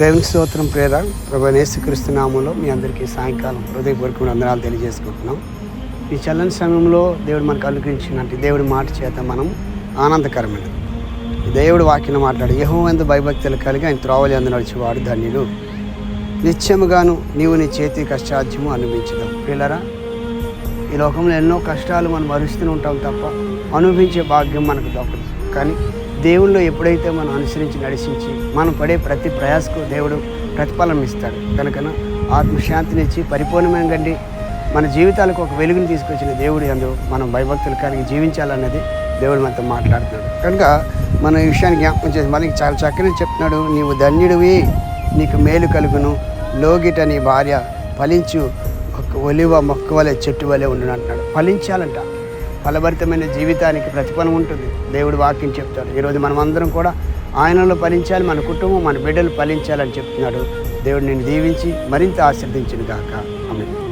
దేవుని స్తోత్రం ప్రేర ప్రభు నేసుక్రీస్తు నామంలో మీ అందరికీ సాయంకాలం హృదయపూర్వక వందనాలు తెలియజేసుకుంటున్నాం. ఈ చల్లని సమయంలో దేవుడు మనకు అనుగ్రహించినట్టు దేవుడి మాట చేత మనం ఆనందకరమైనది. దేవుడు వాక్యం మాట్లాడు యహో ఎందు భయభక్తులు కలిగి ఆయన త్రోవలి అందు నడిచేవాడు ధన్యుడు. నిత్యముగాను నీవు నీ చేతి కష్టాధ్యము అనుభవించదాం. పిల్లరా ఈ లోకంలో ఎన్నో కష్టాలు మనం మరుస్తూనే ఉంటాం తప్ప అనుభవించే భాగ్యం మనకు దొరకదు కానీ దేవుళ్ళు ఎప్పుడైతే మనం అనుసరించి నడిచించి మనం పడే ప్రతి ప్రయాసకు దేవుడు ప్రతిఫలం ఇస్తాడు. కనుకన ఆత్మశాంతినిచ్చి పరిపూర్ణమైన గండి మన జీవితాలకు ఒక వెలుగుని తీసుకొచ్చిన దేవుడు అందు మనం భయభక్తులు కలిగి జీవించాలన్నది దేవుడు మనతో మాట్లాడుతున్నాడు. కనుక మనం ఈ విషయాన్ని జ్ఞాపకం చేసి మనకి చాలా చక్కగా చెప్తున్నాడు నీవు ధన్యుడివి నీకు మేలు కలుగును లోగిట నీ భార్య ఫలించు ఒక ఒలివ మొక్క వలె చెట్టు వలె ఉండును అంటున్నాడు. ఫలించాలంట. ఫలభరితమైన జీవితానికి ప్రతిఫలం ఉంటుంది. దేవుడు వాక్యం చెప్తాడు. ఈరోజు మనం అందరం కూడా ఆయనలో ఫలించాలి మన కుటుంబం మన బిడ్డలు ఫలించాలని చెప్తున్నాడు. దేవుడు నిన్ను దీవించి మరింత ఆశీర్దించిన గాక ఆమె